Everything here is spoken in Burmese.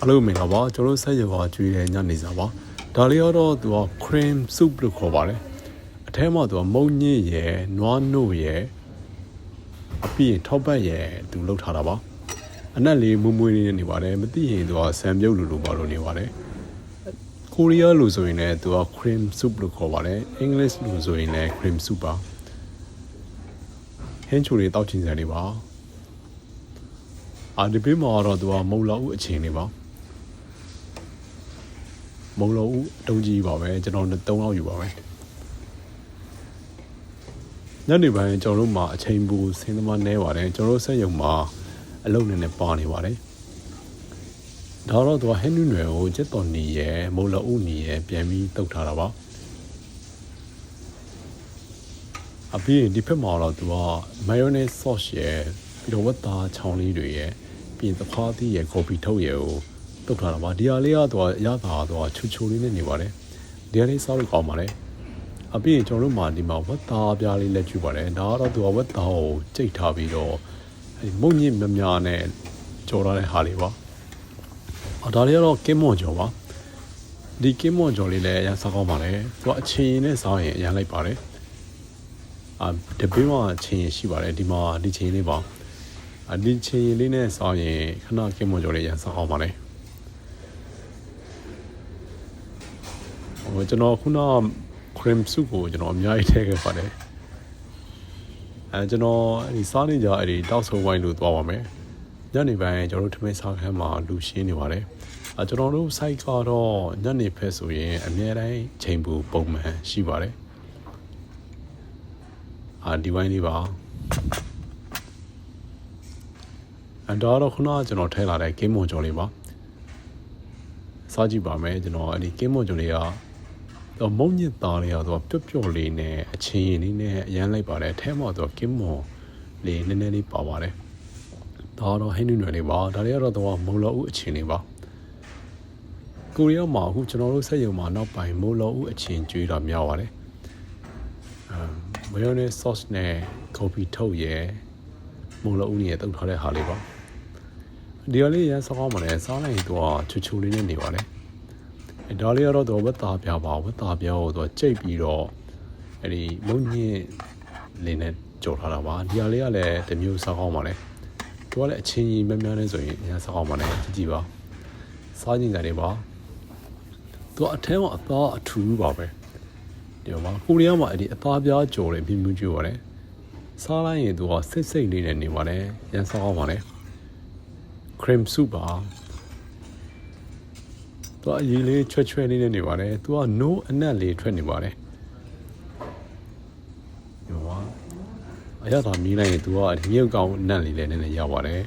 အားလုံးမင်္ဂလာပါကျွန်တော်ဆက်ရွာကျွေးတဲ့ညနေစာပါဒါလေးကတော့သူက cream soup လို့ခေါ်ပါတယ်အထဲမှာသူကမုံညစ်ရယ်နွားနို့ရယ်အပြီးရင်ထောက်ပတ်ရယ်သူလှုပ်ထားတာပါအနက်လေးမွမွေးလေးနေပါတယ်မသိရင်သူကဆံပြုတ်လိုလိုပါလို့နေပါတယ်ကိုရီးယားလို့ဆိုရင်လည်းသူက cream soup လို့ခေါ်ပါတယ်အင်္ဂလိပ်လို့ဆိုရင်လည်း cream soup ပါဟင်းချိုတွေတောက်ချင်စရာတွေပါအာဒီပေးမှာတော့သူကမုံလောက်ဦးအချိန်နေပါ မုံလုံးဦးအတုံးကြီးပါပဲကျွန်တော်3လောက်ယူပါမယ်ညနေပိုင်းကျွန်တော်တို့မှာအချိန်ပူစင်းသမားနဲပါတယ်ကျွန်တော်တို့ဆက်ယုံမှာအလုပ်နဲ့နဲ့ပါနေပါတယ်ဒါတော့သူကဟင်းနွနွယ်ကိုကျက်တော်နီရယ်မုံလုံးဦးနီရယ်ပြန်ပြီးတုတ်ထားတာပါအပြီးဒီဖက်မှာတော့သူက mayonnaise sauce ရယ်ပြီးတော့ဝတ်သားချောင်းလေးတွေရယ်ပြီးရင်သခွားသီးရယ်ကော်ဖီထုတ်ရယ်ကို တုတ်ထားတာပါဒီဟာလေးကတော့ရတာတော့ချူချူလေးနဲ့နေပါတယ်ဒီဟာလေးစားလို့ကောင်းပါတယ်အပြီးရင်ကျွန်တော်တို့မှာဒီမှာဝတ်သားပြားလေးလက်ကျူပါတယ်ဒါကတော့သူကဝတ်သားကိုကြိတ်ထားပြီးတော့အဲဒီမုံညစ်မြများနဲ့ကြော်ထားတဲ့ဟာလေးပါအော်ဒါလေးကတော့ကင်းမွန်ကြော်ပါဒီကင်းမွန်ကြော်လေးလည်းအရင်စားကောင်းပါတယ်သူကအချင်းရင်နဲ့စားရင်အရင်လိုက်ပါတယ်အာတပင်းမှာချင်းရင်ရှိပါတယ်ဒီမှာဒီချင်းလေးပါအဒီချင်းရင်လေးနဲ့စားရင်ခဏကင်းမွန်ကြော်လေးအရင်စားကောင်းပါတ ဟိုကျွန်တော်ခုန cream soup ကိုကျွန်တော်အများကြီးထည့်ခဲ့ပါတယ်အဲကျွန်တော်အဲဒီစားနေကြအဲဒီတောက်ဆုံဝိုင်းလို့သွားပါမယ်ညနေပိုင်းကျွန်တော်တို့ထမင်းစားခန်းမှာလူရှင်းနေပါတယ်အဲကျွန်တော်တို့ site ကတော့ညနေဖက်ဆိုရင်အများတိုင်းချိန်ပူပုံမှန်ရှိပါတယ်အာဒီဝိုင်းလေးပါအဲဒါတော့ခုနကကျွန်တော်ထည့်လာတဲ့ game mode ကြော်လေးပါစားကြည့်ပါမယ်ကျွန်တော်အဲ့ဒီ game mode ကြော်လေးက တော့မုံညစ်သားလေးကတော့ပျော့ပျော့လေးနဲ့အချင်းရင်လေးနဲ့အရန်လိုက်ပါတယ်အဲထဲမှာတော့ game mode လေးနည်းနည်းလေးပါပါတယ်ဒါတော့ဟင်းနွယ်လေးပါဒါတွေကတော့တော့မုံလောဦးအချင်းလေးပါကိုရီးယားမှာအခုကျွန်တော်တို့ဆက်ရုံမှာနောက်ပိုင်းမုံလောဦးအချင်းကျွေးတာများပါတယ်အမ် mayonnaise sauce နဲ့ coffee ထုတ်ရယ်မုံလောဦးနေရတုတ်ထားတဲ့ဟာလေးပါဒီဟာလေးရန်စားကောင်းပါလေစားလိုက်ရင်တော့ချူချူလေးနဲ့နေပါလေအဲ ဒါလေးကတော့တော့ဝတ်သားပြပါဝတ်သားပြကိုတော့ကြိတ်ပြီးတော့အဲ့ဒီမုံညင်းလေးနဲ့ကြော်ထားတာပါဒီဟာလေးကလည်းတစ်မျိုးစားကောင်းပါလေသူကလည်းအချင်းကြီးများများနဲ့ဆိုရင်အရင်စားကောင်းပါလေကြည့်ကြည့်ပါစားကြည့်ကြတယ်ပါသူကအထဲမှာအသားအထူးပါပဲဒီမှာကိုရီးယားမှာအဲ့ဒီအသားပြားကြော်တယ်ပြင်းပြင်းကြွပါတယ်စားလိုက်ရင်သူကစိတ်စိတ်လေးနဲ့နေပါတယ်ရန်စားကောင်းပါလေ cream soup ပါ သူကအရေးလေးချွဲချွဲလေးနဲ့နေပါတယ်သူက no အနက်လေးထွက်နေပါတယ်ဒီမှာအရသာမီးလိုက်ရင်သူကဒီမြုပ်ကောင်အနက်လေးလည်းနည်းနည်းရပါတယ်